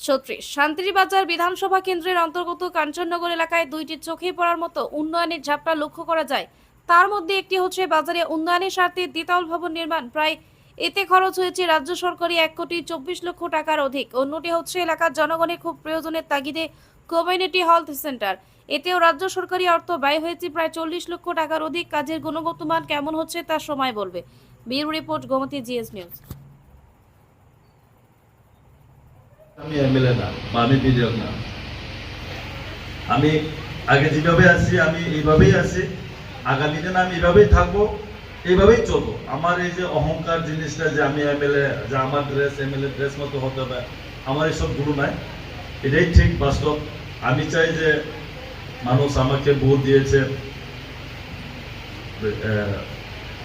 ছত্রিশ। শান্তিবাজার বিধানসভা কেন্দ্রের অন্তর্গত কাঞ্চননগর এলাকায় দুইটি চোখে পড়ার মতো উন্নয়নের ঝাপটা লক্ষ্য করা যায়। তার মধ্যে একটি হচ্ছে বাজারে উন্নয়নের স্বার্থে দ্বিতল ভবন নির্মাণ। প্রায় এতে খরচ হয়েছে রাজ্য সরকারি এক কোটি চব্বিশ লক্ষ টাকার অধিক। অন্যটি হচ্ছে এলাকার জনগণের খুব প্রয়োজনের তাগিদে কমিউনিটি হেলথ সেন্টার। এতেও রাজ্য সরকারি অর্থ ব্যয় হয়েছে প্রায় চল্লিশ লক্ষ টাকার অধিক। কাজের গুণগত মান কেমন হচ্ছে তার সময় বলবে। Bureau report Gomti GS news. আমি এমএলএ না, বা আমি বিধায়ক না। আমি আগে যেভাবে আছি, আমি এইভাবেই আছি। আগামী দিনে আমি এইভাবেই থাকব, এইভাবেই চলবো। আমার এই যে অহংকার জিনিসটা যে আমি এমএলএ, যে আমার ড্রেস এমএলএ ড্রেস মতো হতে হবে, আমার এইসব গুরু নাই। এটাই ঠিক, বাস্তব। আমি চাই যে মানুষ আমাকে ভোট দিয়েছে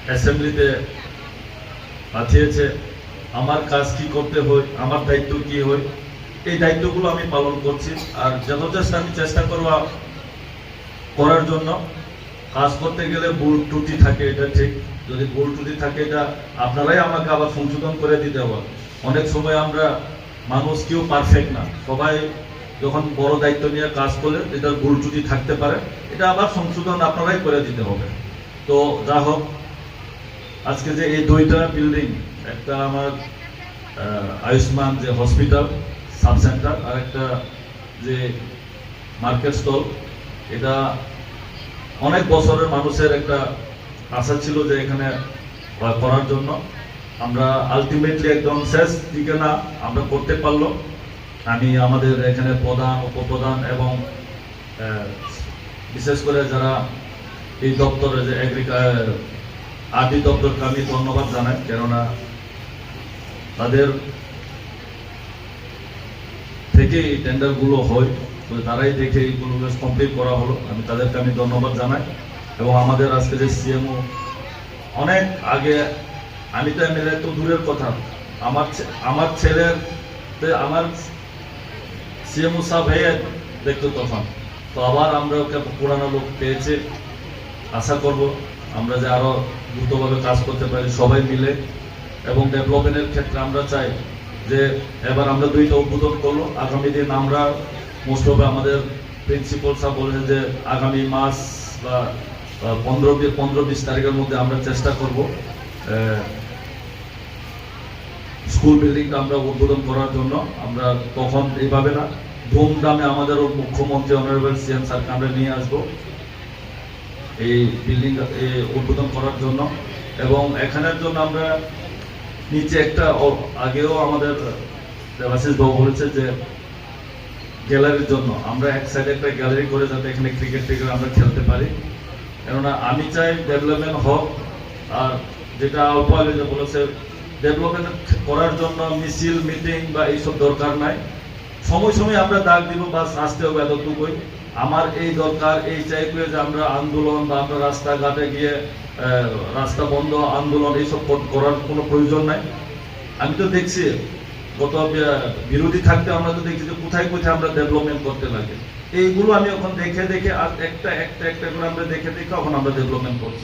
অ্যাসেম্বলিতে পাঠিয়েছে। আমার কাজ কি করতে হয়, আমার দায়িত্ব কি হয় এই দায়িত্বগুলো আমি পালন করছি। আর যথেষ্ট আমি চেষ্টা করব করার জন্য, কাজ করতে গেলে ভুল ত্রুটি থাকে, এটা ঠিক। যদি ভুল ত্রুটি থাকে, এটা আপনারাই আমাকে আবার সংশোধন করে দিতে হবে। অনেক সময় আমরা মানুষ কেউ পারফেক্ট না। সবাই যখন বড় দায়িত্ব নিয়ে কাজ করলে এটার ভুল ত্রুটি থাকতে পারে। এটা আবার সংশোধন আপনারাই করে দিতে হবে। তো যা হোক, আজকে যে এই দুইটা বিল্ডিং একটা আমার আয়ুষ্মান যে হসপিটাল সাব সেন্টার আর একটা যে মার্কেট স্টল, এটা অনেক বছরের মানুষের একটা আশা ছিল যে এখানে করার জন্য। আমরা আলটিমেটলি একদম শেষ দিকে না, আমরা করতে পারল আমি আমাদের এখানে প্রধান, উপপ্রধান এবং বিশেষ করে যারা এই দপ্তরে যে এগ্রিকাল আরটি দপ্তরকে আমি ধন্যবাদ জানাই। কেননা তাদের থেকে এই টেন্ডারগুলো হয়, তো তারাই দেখে এইগুলো কমপ্লিট করা হলো। আমি তাদেরকে আমি ধন্যবাদ জানাই। এবং আমাদের আজকে যে সিএমও অনেক আগে, আমি তো এমএলএ তো দূরের কথা, আমার আমার ছেলের আমার সিএমও সাহেব হয়ে দেখতো তখন। তো আবার আমরা ওকে পুরানো লোক পেয়েছে, আশা করব আমরা যে আরও দ্রুতভাবে কাজ করতে পারি সবাই মিলে। এবং ডেভেলপমেন্টের ক্ষেত্রে আমরা চাই যে এবার আমরা দুইটা উদ্বোধন করল। আগামী দিন আমরা মোস্ট অফ আমাদের প্রিন্সিপাল সাহেব বলেছেন যে আগামী মাস বা পনেরো পনেরো বিশ তারিখের মধ্যে আমরা চেষ্টা করব স্কুল বিল্ডিংটা আমরা উদ্বোধন করার জন্য। আমরা তখন এইভাবে না, ধুমধামে আমাদের মুখ্যমন্ত্রী অনারেবল সিএম স্যারকে আমরা নিয়ে আসব এই বিল্ডিং উদ্বোধন করার জন্য। এবং এখানের জন্য আমরা নিচে একটা আগেও আমাদের দেবাশিস বাবু বলেছে যে, গ্যালারির জন্য। আমরা এক সাইডে একটা গ্যালারি করে যাতে এখানে ক্রিকেট টিকেট আমরা খেলতে পারি। কেননা আমি চাই ডেভেলপমেন্ট হোক, আর যেটা অল্প আগে যে বলেছে ডেভেলপমেন্ট করার জন্য মিছিল মিটিং বা এইসব দরকার নাই। সময় সময় আমরা ডাক দিব, বাস আসতে হবে এতটুকুই। আমার এই দরকার, এই চাই যে আমরা আন্দোলন বা আমরা রাস্তাঘাটে গিয়ে রাস্তা বন্ধ, আন্দোলন, এইসব কর- করার কোনো প্রয়োজন নাই। আমি তো দেখছি, গত বিরোধী থাকতে আমরা তো দেখছি যে কোথায় কোথায় আমরা ডেভেলপমেন্ট করতে লাগে। এইগুলো আমি এখন দেখে দেখে, আর একটা একটা একটা করে আমরা দেখে দেখে এখন আমরা ডেভেলপমেন্ট করছি।